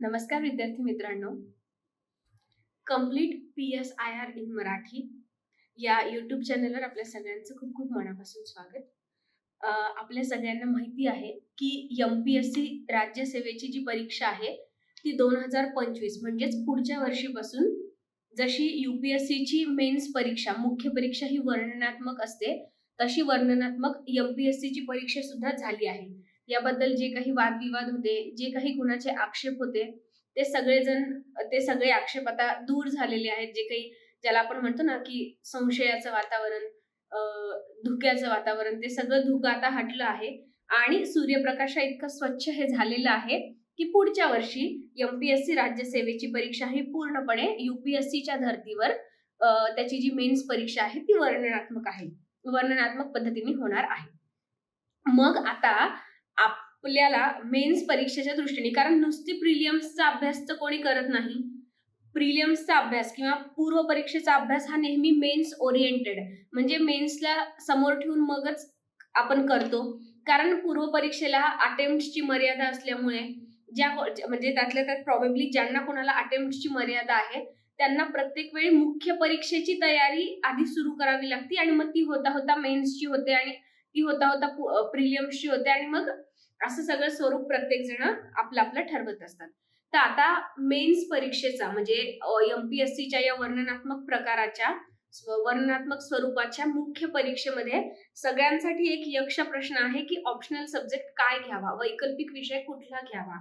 नमस्कार विद्यार्थी मित्रांनो. Complete P S I R in Marathi या यूट्यूब चॅनलवर आपल्या सगळ्यांचं खूप खूप मनापासून स्वागत. आपल्या सगळ्यांना माहिती आहे की एम पी एस सी राज्यसेवेची जी परीक्षा आहे ती दोन हजार पंचवीस म्हणजेच पुढच्या वर्षीपासून जशी ची मेन्स परीक्षा मुख्य परीक्षा ही वर्णनात्मक असते तशी वर्णनात्मक एम पी एस ची परीक्षा सुद्धा झाली आहे. याबद्दल जे काही वादविवाद होते जे काही कुणाचे आक्षेप होते ते सगळेजण ते सगळे आक्षेप आता दूर झालेले आहेत. जे काही ज्याला आपण म्हणतो ना की संशयाचं वातावरण धुक्याचं वातावरण ते सगळं धुकं आता हटलं आहे. आणि सूर्यप्रकाशा इतकं स्वच्छ हे झालेलं आहे की पुढच्या वर्षी एमपीएससी राज्यसेवेची परीक्षा ही पूर्णपणे युपीएससीच्या धर्तीवर त्याची जी मेन्स परीक्षा आहे ती वर्णनात्मक आहे. वर्णनात्मक पद्धतीने होणार आहे. मग आता आपल्याला मेन्स परीक्षेच्या दृष्टीने कारण नुसती प्रिलियम्सचा अभ्यास तर कोणी करत नाही. प्रिलियम्सचा अभ्यास किंवा पूर्व परीक्षेचा अभ्यास हा नेहमी मेन्स ओरिएंटेड म्हणजे मेन्सला समोर ठेवून मगच आपण करतो. कारण पूर्व परीक्षेला अटेम्प्टची मर्यादा असल्यामुळे ज्या म्हणजे त्यातल्या त्यात प्रॉबेबली ज्यांना कोणाला अटेम्प्टची मर्यादा आहे त्यांना प्रत्येक वेळी मुख्य परीक्षेची तयारी आधी सुरू करावी लागते आणि मग ती होता होता मेन्सची होते आणि ती होता होता प्रिलियम्सची होते आणि मग असं सगळं स्वरूप प्रत्येक जण आपलं आपलं ठरवत असतात. तर आता मेन्स परीक्षेचा म्हणजे एमपीएससीच्या या वर्णनात्मक प्रकाराच्या वर्णनात्मक स्वरूपाच्या मुख्य परीक्षेमध्ये सगळ्यांसाठी एक यक्ष प्रश्न आहे की ऑप्शनल सब्जेक्ट काय घ्यावा? वैकल्पिक विषय कुठला घ्यावा?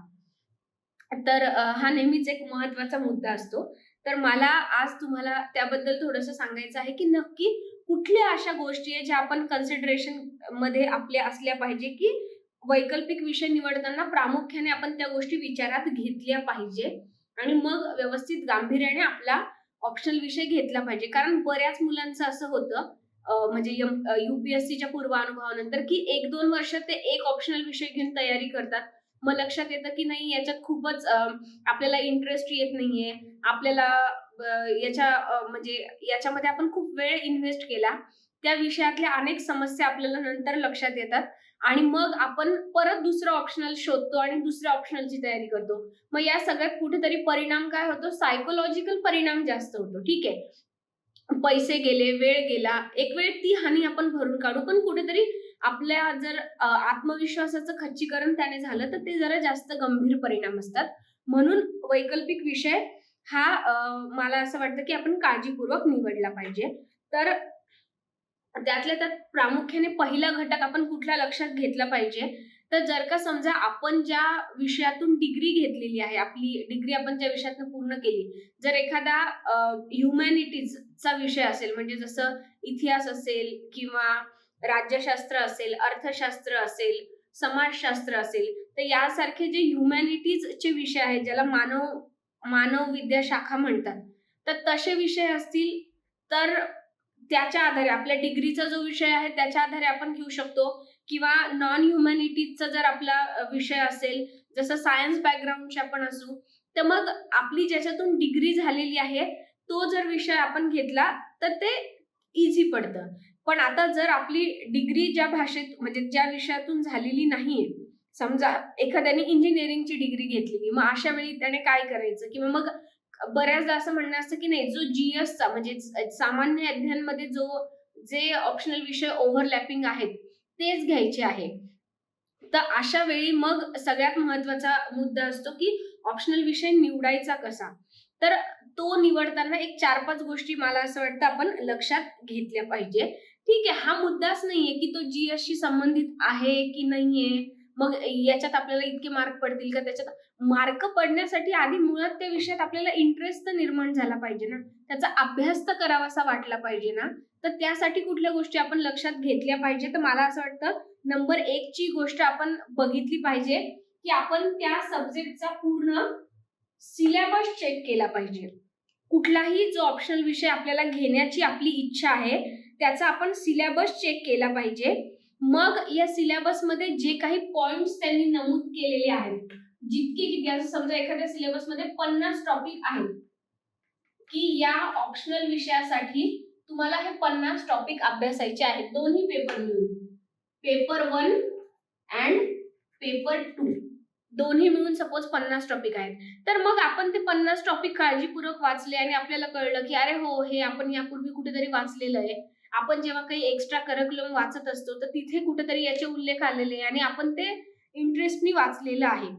तर हा नेहमीच एक महत्त्वाचा मुद्दा असतो. तर मला आज तुम्हाला त्याबद्दल थोडंसं सांगायचं आहे की नक्की कुठल्या अशा गोष्टी आहे ज्या आपण कन्सिडरेशनमध्ये आपल्या असल्या पाहिजे की वैकल्पिक विषय निवडताना प्रामुख्याने आपण त्या गोष्टी विचारात घेतल्या पाहिजे. आणि मग व्यवस्थित गांभीर्याने आपला ऑप्शनल विषय घेतला पाहिजे. कारण बऱ्याच मुलांचं असं होतं म्हणजे युपीएससीच्या पूर्वानुभवानंतर की एक दोन वर्ष ते एक ऑप्शनल विषय घेऊन तयारी करतात. मग लक्षात येतं की नाही याच्यात खूपच आपल्याला इंटरेस्ट येत नाहीये. आपल्याला याच्या म्हणजे याच्यामध्ये आपण खूप वेळ इन्व्हेस्ट केला. त्या विषयातल्या अनेक समस्या आपल्याला नंतर लक्षात येतात. आणि मग आपण परत दुसरं ऑप्शनल शोधतो आणि दुसऱ्या ऑप्शनलची तयारी करतो. मग या सगळ्यात कुठेतरी परिणाम काय होतो? सायकोलॉजिकल परिणाम जास्त होतो. ठीक आहे? पैसे गेले वेळ गेला एक वेळ ती हानी आपण भरून काढू. पण कुठेतरी आपल्या जर आत्मविश्वासाचं खच्चीकरण त्याने झालं तर ते जरा जास्त गंभीर परिणाम असतात. म्हणून वैकल्पिक विषय हा मला असं वाटतं की आपण काळजीपूर्वक निवडला पाहिजे. तर त्यातल्या त्यात प्रामुख्याने पहिला घटक आपण कुठला लक्षात घेतला पाहिजे? तर जर का समजा आपण ज्या विषयातून डिग्री घेतलेली आहे आपली डिग्री आपण ज्या विषयातून पूर्ण केली जर एखादा ह्युमॅनिटीजचा विषय असेल म्हणजे जसं इतिहास असेल किंवा राज्यशास्त्र असेल अर्थशास्त्र असेल समाजशास्त्र असेल तर यासारखे जे ह्युमॅनिटीजचे विषय आहेत ज्याला मानव मानव विद्या शाखा म्हणतात तर तसे विषय असतील तर त्याच्या आधारे आपल्या डिग्रीचा जो विषय आहे त्याच्या आधारे आपण घेऊ शकतो. किंवा नॉन ह्युमॅनिटीजचा जर आपला विषय असेल जसं सायन्स बॅकग्राऊंडचे आपण असू तर मग आपली ज्याच्यातून डिग्री झालेली आहे तो जर विषय आपण घेतला तर ते इझी पडतं. पण आता जर आपली डिग्री ज्या भाषेत म्हणजे ज्या विषयातून झालेली नाहीये समजा एखाद्याने इंजिनिअरिंगची डिग्री घेतलेली मग अशा वेळी त्याने काय करायचं? किंवा मग बऱ्याचदा असं म्हणणं असतं की नाही जो जीएसचा म्हणजे सामान्य अध्ययनमध्ये जो जे ऑप्शनल विषय ओव्हरलॅपिंग आहेत तेच घ्यायचे आहे. तर अशा वेळी मग सगळ्यात महत्त्वाचा मुद्दा असतो की ऑप्शनल विषय निवडायचा कसा? तर तो निवडताना एक चार पाच गोष्टी मला असं वाटतं आपण लक्षात घेतल्या पाहिजे. ठीक आहे हा मुद्दाच नाहीये की तो जीएसशी संबंधित आहे की नाहीये. मग याच्यात आपल्याला इतके मार्क पडतील का? त्याच्यात मार्क पडण्यासाठी आधी मुळात त्या विषयात आपल्याला इंटरेस्ट तर निर्माण झाला पाहिजे ना. त्याचा अभ्यास तर करावासा वाटला पाहिजे ना. तर त्यासाठी कुठल्या गोष्टी आपण लक्षात घेतल्या पाहिजे? तर मला असं वाटतं नंबर एक ची गोष्ट आपण बघितली पाहिजे की आपण त्या सब्जेक्टचा पूर्ण सिलेबस चेक केला पाहिजे. कुठलाही जो ऑप्शनल विषय आपल्याला घेण्याची आपली इच्छा आहे त्याचा आपण सिलेबस चेक केला पाहिजे. मग या सिलेबसमध्ये जे काही पॉइंट्स त्यांनी नमूद केलेले आहेत जितके किती असं समजा एखाद्या सिलेबसमध्ये पन्नास टॉपिक आहेत की या ऑप्शनल विषयासाठी तुम्हाला हे पन्नास टॉपिक अभ्यासायचे आहेत. दोन्ही पेपर मिळून. Paper one and paper two दोन्ही मिळून सपोज पन्नास टॉपिक आहेत. तर मग आपण ते पन्नास टॉपिक काळजीपूर्वक वाचले आणि आपल्याला कळलं की अरे हो हे आपण यापूर्वी कुठेतरी वाचलेलं आहे. आपण जेव्हा काही एक्स्ट्रा करिक्युलम वाचत असतो तर तिथे कुठेतरी याचे उल्लेख आलेले आणि आपण ते इंटरेस्टनी वाचलेलं आहे.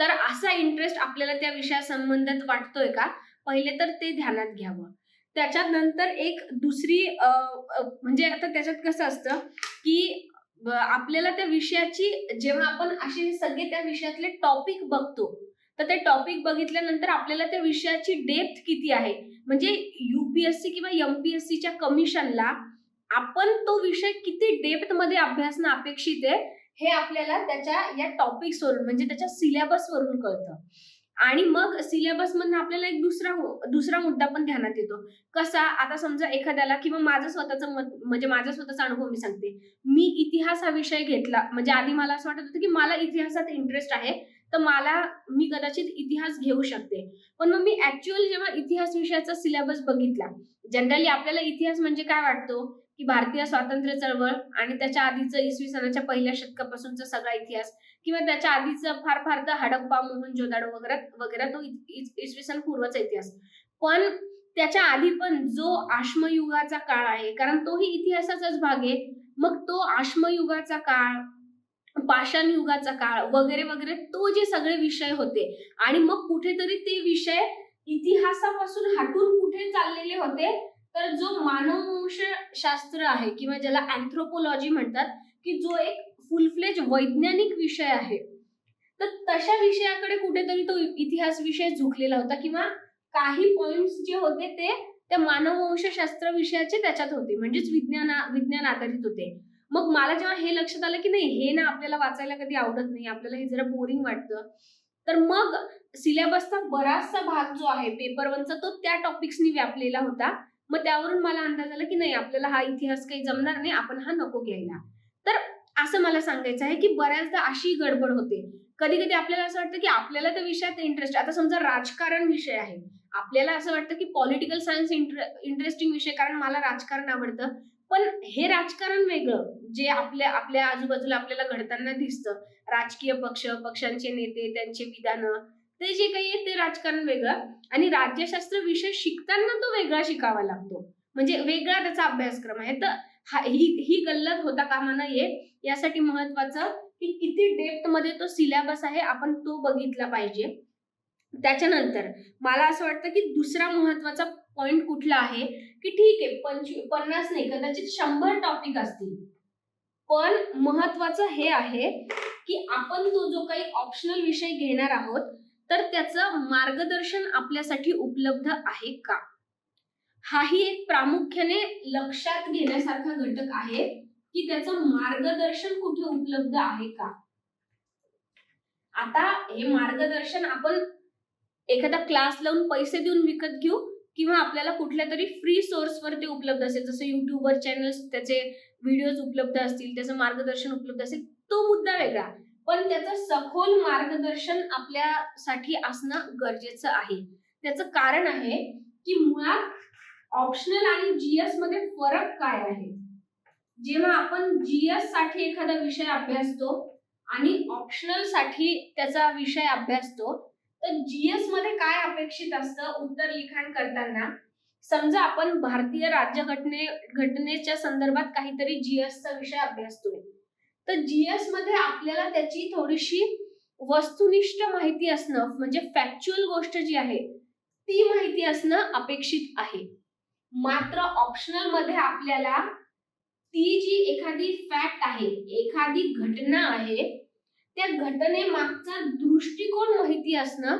तर असा इंटरेस्ट आपल्याला त्या विषयासंबंधात वाटतोय का? पहिले तर ते ध्यानात घ्यावं. त्याच्यानंतर एक दुसरी म्हणजे आता त्याच्यात कसं असतं की आपल्याला त्या विषयाची जेव्हा आपण असे सगळे त्या विषयातले टॉपिक बघतो तर ते टॉपिक बघितल्यानंतर आपल्याला त्या विषयाची डेप्थ किती आहे? म्हणजे युपीएससी किंवा एमपीएससीच्या कमिशनला आपण तो विषय किती डेप्थमध्ये अभ्यासणं अपेक्षित आहे हे आपल्याला त्याच्या या टॉपिक्स वरून म्हणजे त्याच्या सिलेबस वरून कळतं. आणि मग सिलेबस मधून आपल्याला एक दुसरा दुसरा मुद्दा पण ध्यानात येतो. कसा? आता समजा एखाद्याला किंवा माझं स्वतःचं मत म्हणजे माझा स्वतःचा अनुभव मी सांगते. मी इतिहास हा विषय घेतला म्हणजे आधी मला असं वाटत होतं की मला इतिहासात इंटरेस्ट आहे. तर मला मी कदाचित इतिहास घेऊ शकते. पण मग मी ऍक्च्युअल जेव्हा इतिहास विषयाचा सिलेबस बघितला जनरली आपल्याला इतिहास म्हणजे काय वाटतो? की भारतीय स्वातंत्र्य चळवळ आणि त्याच्या आधीचं इसवी सनाच्या पहिल्या शतकापासूनचा सगळा इतिहास किंवा त्याच्या आधीचं फार फार तर हडप्पा मोहनजोदाडो वगैरे वगैरे तो इसवी सन पूर्वचा इतिहास. पण त्याच्या आधी पण जो आश्मयुगाचा काळ आहे कारण तोही इतिहासाचाच भाग आहे मग तो आश्मयुगाचा काळ पाषाण युगाचा काळ वगैरे वगैरे तो जे सगळे विषय होते. आणि मग कुठेतरी ते विषय इतिहासापासून हटून कुठे चाललेले होते? तर जो मानववंश शास्त्र आहे किंवा ज्याला अँथ्रोपोलॉजी म्हणतात की जो एक फुलफ्लेज वैज्ञानिक विषय आहे. तर तशा विषयाकडे कुठेतरी तो इतिहास विषय झुकलेला होता किंवा काही पॉइंट्स जे होते ते त्या मानववंशशास्त्र विषयाचे त्याच्यात होते. म्हणजेच विज्ञाना विज्ञान आधारित होते. मग मला जेव्हा हे लक्षात आलं की नाही हे ना आपल्याला वाचायला कधी आवडत नाही आपल्याला हे जरा बोरिंग वाटतं. तर मग सिलेबसचा बराचसा भाग जो आहे पेपर वनचा तो त्या टॉपिक्सनी व्यापलेला होता. मग त्यावरून मला अंदाज आला की नाही आपल्याला हा इतिहास काही जमणार नाही आपण हा नको घ्यायला. तर असं मला सांगायचं आहे की बऱ्याचदा अशी गडबड होते. कधी कधी आपल्याला असं वाटतं की आपल्याला त्या विषयात इंटरेस्ट आता समजा राजकारण विषय आहे. आपल्याला असं वाटतं की पॉलिटिकल सायन्स इंटरेस्टिंग विषय कारण मला राजकारण आवडतं. पण हे राजकारण वेगळं. जे आपल्या आपल्या आजूबाजूला आपल्याला घडताना दिसतं. राजकीय पक्ष पक्षांचे नेते त्यांचे विधानं. ते जे काही आहे ते राजकारण वेगळं. आणि राज्यशास्त्र विषय शिकताना तो वेगळा शिकावा लागतो. म्हणजे वेगळा त्याचा अभ्यासक्रम आहे. तर हा ही ही गल्लत होता कामा नये. यासाठी महत्वाचं की किती डेप्थमध्ये तो सिलेबस आहे आपण तो बघितला पाहिजे. त्याच्यानंतर मला असं वाटतं की दुसरा महत्त्वाचा पॉईंट कुठला आहे की ठीक आहे पंचवी पन्नास नाही कदाचित शंभर टॉपिक असतील. पण महत्वाचं हे आहे की आपण तो जो काही ऑप्शनल विषय घेणार आहोत तर त्याचं मार्गदर्शन आपल्यासाठी उपलब्ध आहे का? हाही एक प्रामुख्याने लक्षात घेण्यासारखा घटक आहे की त्याचं मार्गदर्शन कुठे उपलब्ध आहे का? आता हे मार्गदर्शन आपण एखादा क्लास लावून पैसे देऊन विकत घेऊ किंवा आपल्याला कुठल्या तरी फ्री सोर्सवर ते उपलब्ध असेल. जसं युट्यूबवर चॅनल्स त्याचे व्हिडिओज उपलब्ध असतील त्याचं मार्गदर्शन उपलब्ध असेल तो मुद्दा वेगळा. पण त्याचं सखोल मार्गदर्शन आपल्यासाठी असणं गरजेचं आहे. त्याचं कारण आहे की मुळात ऑप्शनल आणि जीएसमध्ये फरक काय आहे? जेव्हा आपण जीएससाठी एखादा विषय अभ्यासतो आणि ऑप्शनलसाठी त्याचा विषय अभ्यासतो तर जीएसमध्ये काय अपेक्षित असतं? उत्तर लिखाण करताना. समजा आपण भारतीय राज्यघटने घटनेच्या संदर्भात काहीतरी जीएस चा विषय अभ्यासतोय तर जीएसमध्ये आपल्याला त्याची थोडीशी वस्तुनिष्ठ माहिती असणं म्हणजे फॅक्च्युअल गोष्ट जी आहे ती माहिती असणं अपेक्षित आहे. मात्र ऑप्शनलमध्ये आपल्याला ती जी एखादी फॅक्ट आहे एखादी घटना आहे त्या घटनेमागचा दृष्टिकोन माहिती असणं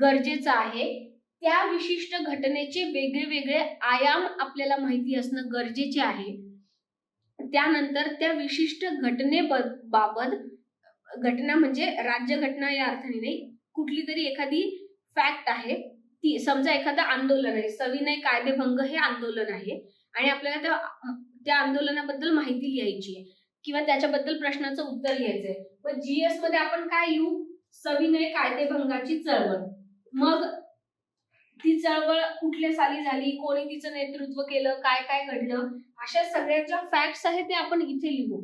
गरजेचं आहे. त्या विशिष्ट घटनेचे वेगळे वेगळे आयाम आपल्याला माहिती असणं गरजेचे आहे. त्यानंतर त्या विशिष्ट घटने बाबत घटना म्हणजे राज्यघटना या अर्थाने नाही कुठली तरी एखादी फॅक्ट आहे. ती समजा एखादं आंदोलन आहे सविनय कायदेभंग हे आंदोलन आहे. आणि आपल्याला त्या त्या आंदोलनाबद्दल माहिती लिहायची आहे. किंवा त्याच्याबद्दल प्रश्नाचं उत्तर लिहायचंय पण जीएसमध्ये आपण काय लिहू? सविनय कायदेभंगाची चळवळ. मग ती चळवळ कुठल्या साली झाली? कोणी तिचं नेतृत्व केलं? काय काय घडलं? अशा सगळ्या ज्या फॅक्ट्स आहेत ते आपण इथे लिहू.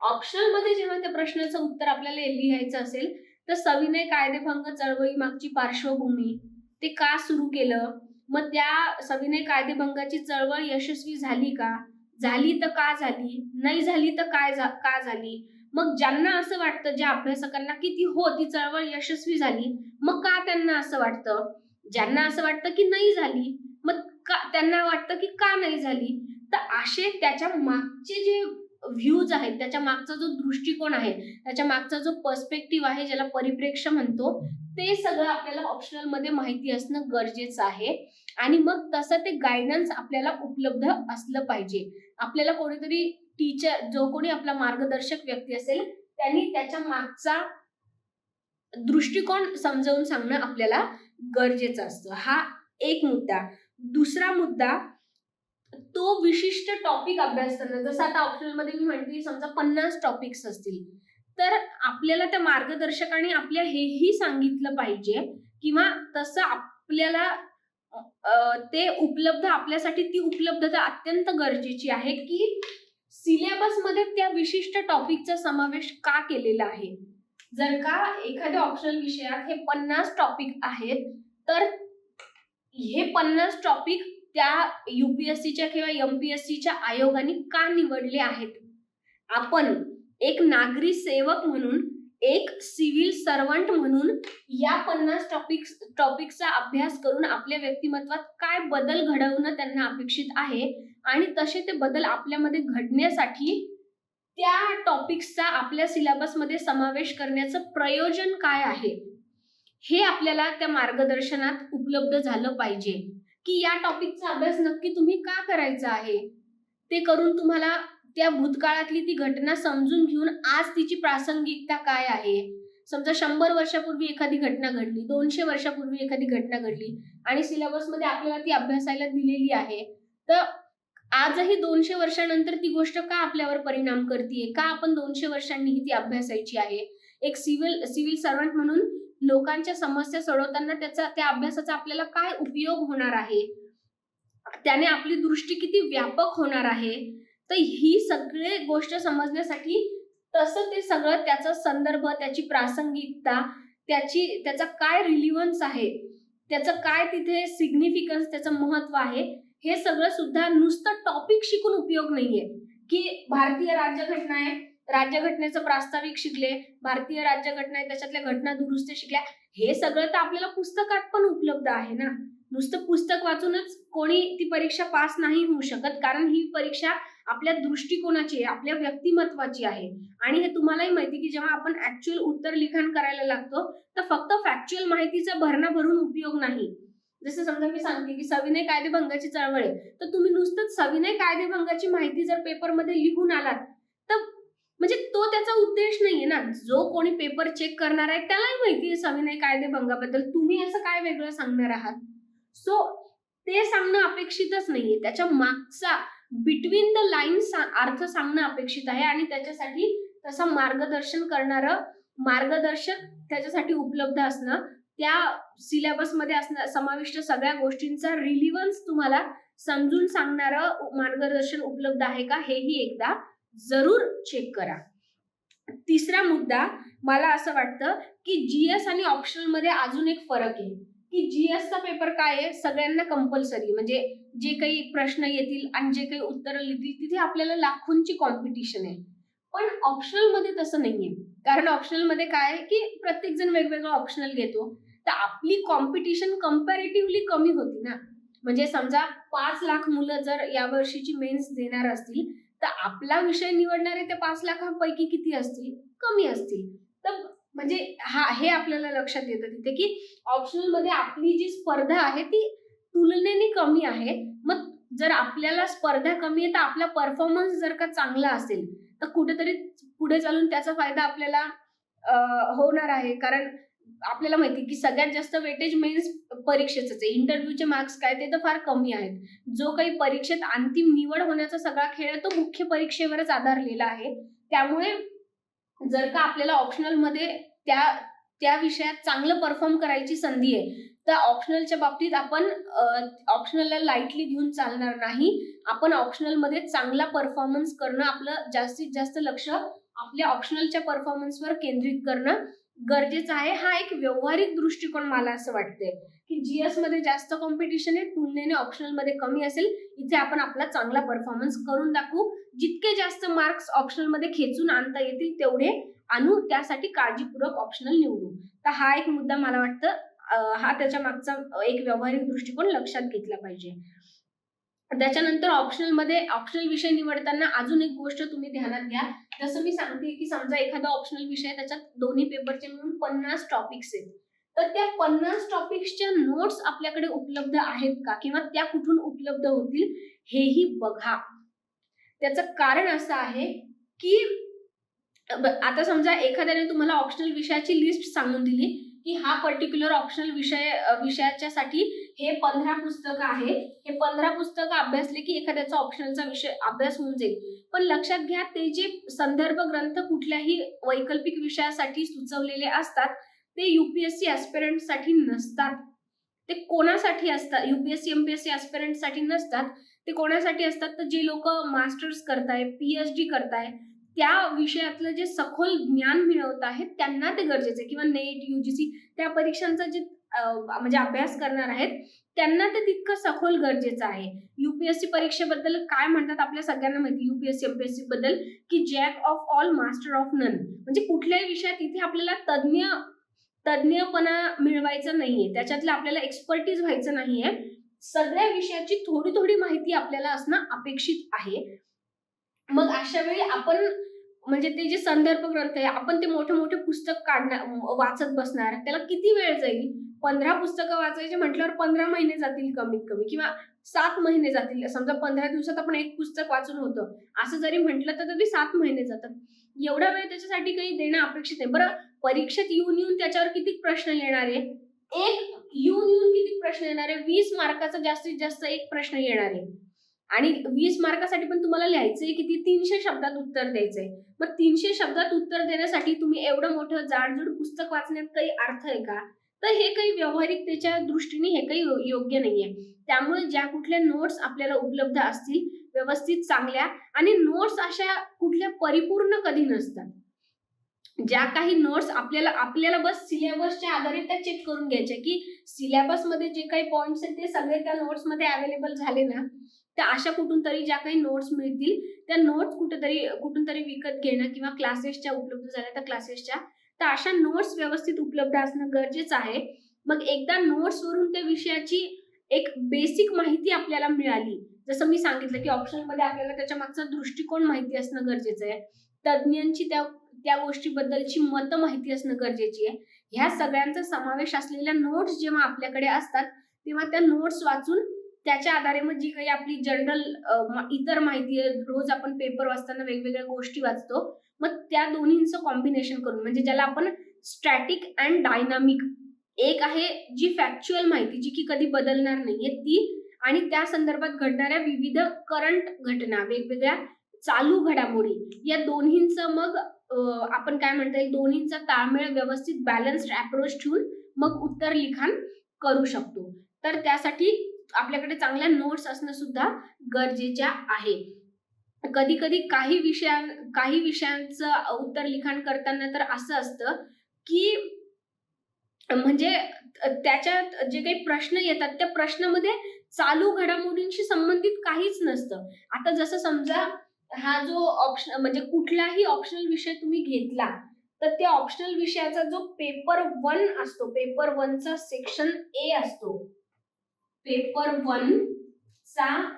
ऑप्शनलमध्ये जेव्हा त्या प्रश्नाचं उत्तर आपल्याला लिहायचं असेल तर सविनय कायदेभंग चळवळी मागची पार्श्वभूमी ते का सुरू केलं? मग त्या सविनय कायदेभंगाची चळवळ यशस्वी झाली का? झाली तर का झाली? नाही झाली तर काय का झाली? मग ज्यांना असं वाटतं ज्या अभ्यासकांना की ती हो ती चळवळ यशस्वी झाली मग का त्यांना असं वाटतं? ज्यांना असं वाटतं की नाही झाली मग का त्यांना वाटतं की का नाही झाली? तर असे त्याच्या मागचे जे व्ह्यूज आहेत त्याच्या मागचा जो दृष्टिकोन आहे त्याच्या मागचा जो पर्स्पेक्टिव्ह आहे ज्याला परिप्रेक्ष्य म्हणतो ते सगळं आपल्याला ऑप्शनलमध्ये माहिती असणं गरजेचं आहे. आणि मग तसं ते गायडन्स आपल्याला उपलब्ध असलं पाहिजे. आपल्याला कोणीतरी टीचर जो कोणी आपला मार्गदर्शक व्यक्ती असेल त्यांनी त्याच्या मागचा दृष्टिकोन समजावून सांगणं आपल्याला गरजेचं असतं. हा एक मुद्दा. दुसरा मुद्दा तो विशिष्ट टॉपिक अभ्यासताना जसं आता ऑप्शनलमध्ये मी म्हणते समजा पन्नास टॉपिक्स असतील. तर आपल्याला त्या मार्गदर्शकाने आपल्या हेही सांगितलं पाहिजे किंवा तसं आपल्याला ते उपलब्ध आपल्यासाठी ती उपलब्धता अत्यंत गरजेची आहे की सिलेबसमध्ये त्या विशिष्ट टॉपिकचा समावेश का केलेला आहे? जर का एखाद्या ऑप्शनल विषयात हे पन्नास टॉपिक आहेत तर हे पन्नास टॉपिक त्या युपीएससीच्या किंवा एमपीएससीच्या आयोगाने का निवडले आहेत? आपण एक नागरी सेवक म्हणून एक सिव्हिल सर्वंट म्हणून या पन्नास टॉपिक्स टॉपिकचा अभ्यास करून आपल्या व्यक्तिमत्वात काय बदल घडवणं त्यांना अपेक्षित आहे आणि तसे ते बदल आपल्यामध्ये घडण्यासाठी त्या टॉपिक्सचा आपल्या सिलेबसमध्ये समावेश करण्याचं प्रयोजन काय आहे? हे आपल्याला त्या मार्गदर्शनात उपलब्ध झालं पाहिजे. की या टॉपिकचा अभ्यास नक्की तुम्ही का करायचा आहे? ते करून तुम्हाला त्या भूतकाळातली ती घटना समजून घेऊन आज तिची प्रासंगिकता काय आहे? समजा शंभर वर्षापूर्वी एखादी घटना घडली दोनशे वर्षापूर्वी एखादी घटना घडली आणि सिलेबसमध्ये आपल्याला ती अभ्यासायला दिलेली आहे तर आजही दोनशे वर्षानंतर ती गोष्ट का आपल्यावर परिणाम करते का आपण दोनशे वर्षांनीही ती अभ्यासायची आहे? एक सिव्हिल सिव्हिल सर्वंट म्हणून लोकांच्या समस्या सोडवताना त्याचा त्या अभ्यासाचा आपल्याला काय उपयोग होणार आहे? त्याने आपली दृष्टी किती व्यापक होणार आहे? तर ही सगळे गोष्ट समजण्यासाठी तसं ते सगळं त्याचा संदर्भ त्याची प्रासंगिकता त्याची त्याचा काय रिलिव्हन्स आहे त्याचं काय तिथे सिग्निफिकन्स त्याचं महत्त्व आहे हे सगळं सुद्धा नुसतं टॉपिक शिकून उपयोग नाहीये. की भारतीय राज्यघटना आहे राज्यघटनेचं प्रास्ताविक शिकले भारतीय राज्यघटना आहे त्याच्यातल्या घटना दुरुस्ती शिकल्या हे सगळं तर आपल्याला पुस्तकात पण उपलब्ध आहे ना. नुसतं पुस्तक वाचूनच कोणी ती परीक्षा पास नाही होऊ शकत कारण ही परीक्षा आपल्या दृष्टिकोनाची आहे आपल्या व्यक्तिमत्वाची आहे. आणि हे तुम्हालाही माहिती की जेव्हा आपण ऍक्च्युअल उत्तर लिखाण करायला लागतो तर फक्त फॅक्च्युअल माहितीचा भरणा भरून उपयोग नाही. जसं समजा मी सांगते की सविनय कायदेभंगाची चळवळ आहे तर तुम्ही नुसतंच सविनय कायदेभंगाची माहिती जर पेपरमध्ये लिहून आलात तर म्हणजे तो त्याचा उद्देश नाहीये ना. जो कोणी पेपर चेक करणार आहे त्यालाही माहिती आहे सविनय कायदेभंगाबद्दल. तुम्ही असं काय वेगळं सांगणार आहात? सो ते सांगणं अपेक्षितच नाहीये. त्याच्या मागचा बिटवीन द लाईन अर्थ सांगणं अपेक्षित आहे आणि त्याच्यासाठी तसं मार्गदर्शन करणारं मार्गदर्शक त्याच्यासाठी उपलब्ध असणं त्या सिलेबसमध्ये असणं समाविष्ट सगळ्या गोष्टींचा रिलिव्हन्स तुम्हाला समजून सांगणारं मार्गदर्शन उपलब्ध आहे का हेही एकदा जरूर चेक करा. तिसरा मुद्दा मला असं वाटतं की जीएस आणि ऑप्शनलमध्ये अजून एक फरक आहे. की जीएस चा पेपर काय आहे? सगळ्यांना कंपल्सरी म्हणजे जे काही प्रश्न येतील आणि जे काही उत्तरं लिहितील तिथे आपल्याला लाखोंची कॉम्पिटिशन आहे. पण ऑप्शनलमध्ये तसं तसं नाहीये. कारण ऑप्शनलमध्ये काय आहे की प्रत्येक जण वेगवेगळं ऑप्शनल घेतो. तर आपली कॉम्पिटिशन कम्पॅरेटिव्हली कमी होती ना. म्हणजे समजा पाच लाख मुलं जर या वर्षीची मेन्स देणार असतील तर आपला विषय निवडणारे त्या पाच लाखांपैकी किती असतील? कमी असतील. म्हणजे हा हे आपल्याला लक्षात येतं तिथे की ऑप्शनलमध्ये आपली जी स्पर्धा आहे ती तुलनेने कमी आहे. मग जर आपल्याला स्पर्धा कमी आहे तर आपला परफॉर्मन्स जर का चांगला असेल तर कुठेतरी पुढे चालून त्याचा फायदा आपल्याला होणार आहे. कारण आपल्याला माहिती की सगळ्यात जास्त वेटेज मेन्स परीक्षेच आहे. इंटरव्ह्यूचे मार्क्स काय ते तर फार कमी आहेत. जो काही परीक्षेत अंतिम निवड होण्याचा सगळा खेळ आहे तो मुख्य परीक्षेवरच आधारलेला आहे. त्यामुळे जर का आपल्याला ऑप्शनलमध्ये त्या त्या विषयात चांगलं परफॉर्म करायची संधी आहे. तर ऑप्शनलच्या बाबतीत आपण ऑप्शनलला लाईटली घेऊन चालणार नाही. आपण ऑप्शनलमध्ये चांगला परफॉर्मन्स करणं आपलं जास्तीत जास्त लक्ष आपल्या ऑप्शनलच्या परफॉर्मन्सवर केंद्रित करणं गरजेचं आहे. हा एक व्यवहारिक दृष्टिकोन मला असं वाटतंय की जीएसमध्ये जास्त कॉम्पिटिशन आहे तुलनेने ऑप्शनलमध्ये कमी असेल. इथे आपण आपला चांगला परफॉर्मन्स करून दाखवू. जितके जास्त मार्क्स ऑप्शनलमध्ये खेचून आणता येतील तेवढे आणू त्यासाठी काळजीपूर्वक ऑप्शनल निवडू. तर हा एक मुद्दा मला वाटतं हा त्याच्या मागचा एक व्यावहारिक दृष्टिकोन लक्षात घेतला पाहिजे. त्याच्यानंतर ऑप्शनलमध्ये ऑप्शनल विषय निवडताना अजून एक गोष्ट तुम्ही ध्यानात घ्या. जसं मी सांगते की समजा एखादा ऑप्शनल विषय त्याच्यात दोन्ही पेपरचे मिळून पन्नास टॉपिक्स आहेत. तर त्या पन्नास टॉपिक्सच्या नोट्स आपल्याकडे उपलब्ध आहेत का? किंवा त्या कुठून उपलब्ध होतील हेही बघा. त्याचं कारण असं आहे की आता समजा एखाद्याने तुम्हाला ऑप्शनल विषयाची लिस्ट सांगून दिली की हा पर्टिक्युलर ऑप्शनल विषय विषयाच्यासाठी हे पंधरा पुस्तकं आहे हे पंधरा पुस्तकं अभ्यासले की एखाद्याचा ऑप्शनलचा विषय अभ्यास होऊन जाईल. पण लक्षात घ्या ते जे संदर्भ ग्रंथ कुठल्याही वैकल्पिक विषयासाठी सुचवलेले असतात ते युपीएससी ऍस्पिरंटसाठी नसतात. ते कोणासाठी असतात? युपीएससी एमपीएससी ऍस्पिरंटसाठी नसतात. ते कोणासाठी असतात? तर जे लोक मास्टर्स करताय पीएचडी करताय त्या विषयातलं जे सखोल ज्ञान मिळवत आहेत त्यांना ते गरजेचं आहे. किंवा नेट युजीसी त्या परीक्षांचा जे म्हणजे अभ्यास करणार आहेत त्यांना ते तितकं सखोल गरजेचं आहे. युपीएससी परीक्षेबद्दल काय म्हणतात आपल्या सगळ्यांना माहिती? युपीएससी एमपीएससी बद्दल की jack of all master of none म्हणजे कुठल्याही विषयात इथे आपल्याला तज्ज्ञ तज्ज्ञपणा मिळवायचा नाहीये. त्याच्यातलं आपल्याला एक्सपर्टीज व्हायचं नाहीये. सगळ्या विषयाची थोडी थोडी माहिती आपल्याला असणं अपेक्षित आहे. मग अशा वेळी आपण म्हणजे ते जे संदर्भ ग्रंथ आहे आपण ते मोठे मोठे पुस्तक काढणार वाचत बसणार त्याला किती वेळ जाईल? पंधरा पुस्तकं वाचायचे म्हटल्यावर पंधरा महिने जातील कमीत कमी किंवा सात महिने जातील. समजा पंधरा दिवसात आपण एक पुस्तक वाचून होतं. असं जरी म्हटलं तर तरी सात महिने जातात. एवढा वेळ त्याच्यासाठी काही देणं अपेक्षित आहे बरं परीक्षेत येऊन येऊन त्याच्यावर किती प्रश्न येणार आहे? एक येऊन येऊन किती प्रश्न येणार आहे? वीस मार्काचा जास्तीत जास्त एक प्रश्न येणार आहे. आणि वीस मार्कासाठी पण तुम्हाला लिहायचंय किती तीनशे शब्दात उत्तर द्यायचंय. मग तीनशे शब्दात उत्तर देण्यासाठी तुम्ही एवढं मोठं जाडजूड पुस्तक वाचण्यात काही अर्थ आहे का? तर हे काही व्यावहारिकतेच्या दृष्टीने हे काही योग्य नाहीये. त्यामुळे ज्या कुठल्या नोट्स आपल्याला उपलब्ध असतील व्यवस्थित चांगल्या आणि नोट्स अशा कुठल्या परिपूर्ण कधी नसतात. ज्या काही नोट्स आपल्याला आपल्याला बस सिलेबसच्या आधारे त्या चेक करून घ्यायच्या की सिलेबसमध्ये जे काही पॉइंट्स आहेत ते सगळे त्या नोट्समध्ये अवेलेबल झाले ना त्या अशा कुठून तरी ज्या काही नोट्स मिळतील त्या नोट्स कुठेतरी कुठून तरी विकत घेणं किंवा क्लासेसच्या उपलब्ध झाल्या त्या क्लासेसच्या तर अशा नोट्स व्यवस्थित उपलब्ध असणं गरजेचं आहे. मग एकदा नोट्सवरून त्या विषयाची एक बेसिक माहिती आपल्याला मिळाली. जसं मी सांगितलं की ऑप्शनमध्ये आपल्याला त्याच्या मागचा दृष्टिकोन माहिती असणं गरजेचं आहे. तज्ज्ञांची त्या त्या गोष्टीबद्दलची मतं माहिती असणं गरजेची आहे. ह्या सगळ्यांचा समावेश असलेल्या नोट्स जेव्हा आपल्याकडे असतात तेव्हा त्या नोट्स वाचून त्याच्या आधारे मग जी काही आपली जनरल इतर माहिती आहे रोज आपण पेपर वाचताना वेगवेगळ्या गोष्टी वाचतो मग त्या दोन्हींचं कॉम्बिनेशन करून म्हणजे ज्याला आपण स्टॅटिक अँड डायनामिक एक आहे जी फॅक्च्युअल माहिती जी की कधी बदलणार नाहीये ती आणि त्या संदर्भात घडणाऱ्या विविध करंट घटना वेगवेगळ्या चालू घडामोडी या दोन्हींचं मग आपण काय म्हणता येईल दोन्हीचा ताळमेळ व्यवस्थित बॅलन्स्ड अप्रोच ठेवून मग उत्तर लिखाण करू शकतो. तर त्यासाठी आपल्याकडे चांगल्या नोट्स असणं सुद्धा गरजेच्या आहे. कधी कधी काही विषया काही विषयांचं उत्तर लिखाण करताना तर असं असतं की म्हणजे त्याच्यात जे काही प्रश्न येतात त्या प्रश्नामध्ये चालू घडामोडींशी संबंधित काहीच नसतं. आता जसं समजा हा जो ऑप्शन म्हणजे कुठलाही ऑप्शनल विषय तुम्ही घेतला तर त्या ऑप्शनल विषयाचा जो पेपर वन असतो पेपर वनचा सेक्शन ए असतो. पेपर वन चा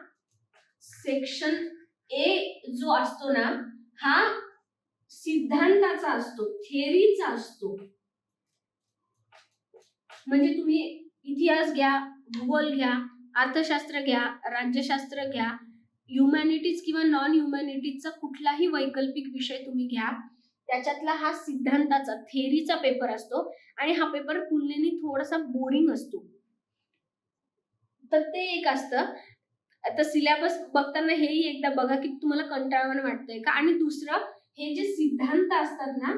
सेक्शन ए जो असतो ना हा सिद्धांताचा असतो थेरीचा असतो. म्हणजे तुम्ही इतिहास घ्या भूगोल घ्या अर्थशास्त्र घ्या राज्यशास्त्र घ्या ह्युमॅनिटीज किंवा नॉन ह्युमॅनिटीजचा कुठलाही वैकल्पिक विषय तुम्ही घ्या. त्याच्यातला हा सिद्धांताचा थेअरीचा पेपर असतो आणि हा पेपर तुलनेने थोडासा बोरिंग असतो. तर ते एक असतं. आता सिलेबस बघताना हेही एकदा बघा की तुम्हाला कंटाळवाणं वाटतंय का? आणि दुसरं हे जे सिद्धांत असतात ना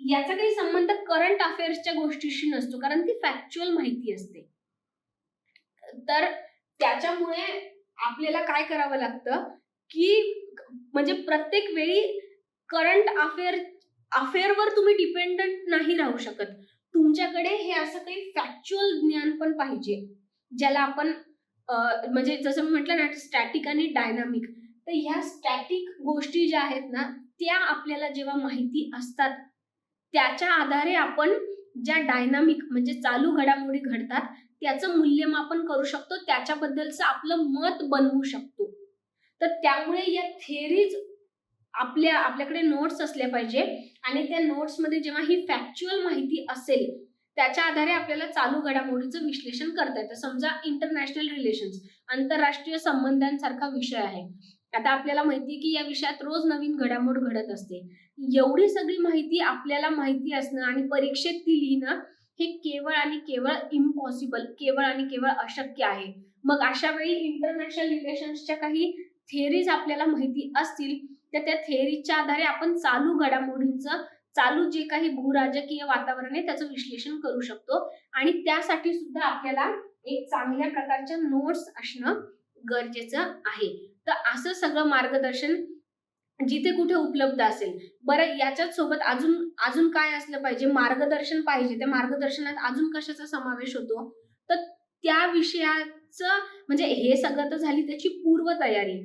याचा काही संबंध करंट अफेअर्सच्या गोष्टीशी नसतो कारण ती फॅक्च्युअल माहिती असते. तर त्याच्यामुळे आपल्याला काय करावं लागतं? की म्हणजे प्रत्येक वेळी करंट अफेअर अफेअरवर तुम्ही डिपेंडंट नाही राहू शकत. तुमच्याकडे हे असं काही फॅक्च्युअल ज्ञान पण पाहिजे ज्याला आपण म्हणजे जसं मी म्हटलं ना स्टॅटिक आणि डायनामिक तर ह्या स्टॅटिक गोष्टी ज्या आहेत ना त्या आपल्याला जेव्हा माहिती असतात त्याच्या आधारे आपण ज्या डायनामिक म्हणजे चालू घडामोडी घडतात त्याचं मूल्यमापन करू शकतो त्याच्याबद्दलचं आपलं मत बनवू शकतो. तर त्यामुळे या थेरीज आपल्या आपल्याकडे नोट्स असल्या पाहिजे आणि त्या नोट्समध्ये जेव्हा ही फॅक्च्युअल माहिती असेल त्याच्या आधारे आपल्याला चालू घडामोडीचं विश्लेषण करता येतं. समजा इंटरनॅशनल रिलेशन्स आंतरराष्ट्रीय संबंधांसारखा विषय आहे. आता आपल्याला माहिती की या विषयात रोज नवीन घडामोड घडत असते. एवढी सगळी माहिती आपल्याला माहिती असणं आणि परीक्षेत ती लिहिणं हे केवळ आणि केवळ इम्पॉसिबल केवळ आणि केवळ अशक्य आहे. मग अशा वेळी इंटरनॅशनल रिलेशन्सच्या काही थेरीज आपल्याला माहिती असतील तर त्या थेरीजच्या आधारे आपण चालू घडामोडींचं चालू जे काही भूराजकीय वातावरण आहे त्याचं विश्लेषण करू शकतो. आणि त्यासाठी सुद्धा आपल्याला एक चांगल्या प्रकारच्या नोट्स असणं गरजेचं आहे. तर असं सगळं मार्गदर्शन जिथे कुठे उपलब्ध असेल. बरं याच्याच सोबत अजून अजून काय असलं पाहिजे? मार्गदर्शन पाहिजे. त्या मार्गदर्शनात अजून कशाचा समावेश होतो? तर त्या विषयाचं म्हणजे हे सगळं तर झाली त्याची पूर्वतयारी.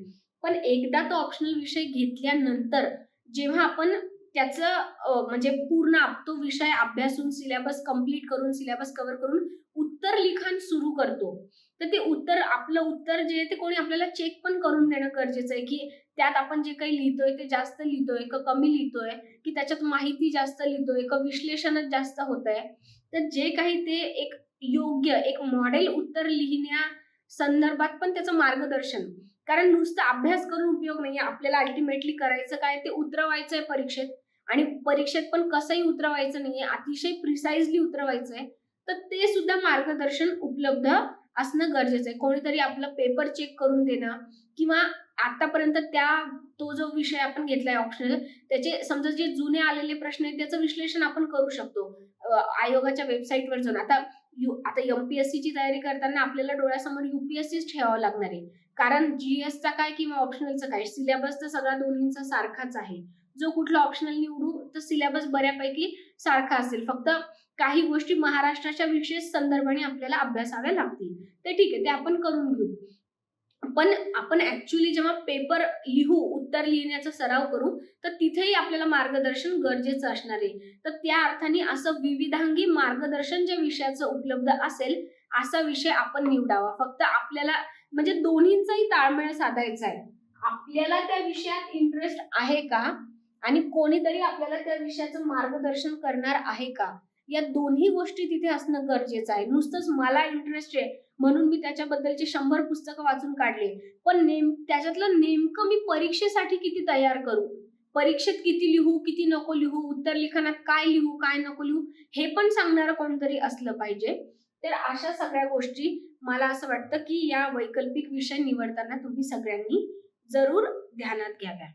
पण एकदा तो ऑप्शनल विषय घेतल्यानंतर जेव्हा आपण त्याचं म्हणजे पूर्ण तो विषय अभ्यासून सिलेबस कंप्लीट करून सिलेबस कव्हर करून उत्तर लिखाण सुरू करतो. तर ते उत्तर आपलं उत्तर जे आहे ते कोणी आपल्याला चेक पण करून देणं गरजेचं आहे की त्यात आपण जे काही लिहितोय ते जास्त लिहितोय का कमी लिहितोय की त्याच्यात माहिती जास्त लिहितोय का विश्लेषणच जास्त होत आहे तर जे काही ते एक योग्य एक मॉडेल उत्तर लिहिण्या संदर्भात पण त्याचं मार्गदर्शन. कारण नुसतं अभ्यास करून उपयोग नाही आपल्याला अल्टिमेटली करायचं काय? ते उतरवायचं आहे परीक्षेत. आणि परीक्षेत पण कसंही उतरवायचं नाहीये अतिशय प्रिसाइजली उतरवायचं आहे तर ते सुद्धा मार्गदर्शन उपलब्ध असणं गरजेचं आहे. कोणीतरी आपलं पेपर चेक करून देणं किंवा आतापर्यंत त्या तो जो विषय आपण घेतलाय ऑप्शनल त्याचे समजा जे जुने आलेले प्रश्न आहेत त्याचं विश्लेषण आपण करू शकतो. आयोगाच्या वेबसाईटवर जाऊन. आता यू आता एमपीएससीची तयारी करताना आपल्याला डोळ्यासमोर युपीएससीच ठेवावं लागणार आहे. कारण जीएसचा काय किंवा ऑप्शनलचं काय सिलेबस तर सगळा दोन्हींचा सारखाच आहे. जो कुठला ऑप्शनल निवडू तर सिलेबस बऱ्यापैकी सारखा असेल. फक्त काही गोष्टी महाराष्ट्राच्या विशेष संदर्भाने आपल्याला अभ्यासाव्या लागतील. ते ठीक आहे ते आपण करून घेऊ. पण आपण ऍक्च्युली जेव्हा पेपर लिहू उत्तर लिहिण्याचा सराव करू तर तिथेही आपल्याला मार्गदर्शन गरजेचं असणार आहे. तर त्या अर्थाने असं विविधांगी मार्गदर्शन ज्या विषयाचं उपलब्ध असेल असा विषय आपण निवडावा. फक्त आपल्याला म्हणजे दोन्हींचाही ताळमेळ साधायचा आहे. आपल्याला त्या विषयात इंटरेस्ट आहे का? आणि कोणीतरी आपल्याला त्या विषयाचं मार्गदर्शन करणार आहे का? या दोन्ही गोष्टी तिथे असणं गरजेचं आहे. नुसतंच मला इंटरेस्ट आहे म्हणून मी त्याच्याबद्दलचे शंभर पुस्तकं वाचून काढले. पण नेम त्याच्यातलं नेमकं मी परीक्षेसाठी किती तयार करू? परीक्षेत किती लिहू किती नको लिहू उत्तर लिखाणात काय लिहू काय नको लिहू हे पण सांगणारं कोणतरी असलं पाहिजे. तर अशा सगळ्या गोष्टी मला असं वाटतं की या वैकल्पिक विषय निवडताना तुम्ही सगळ्यांनी जरूर ध्यानात घ्याव्या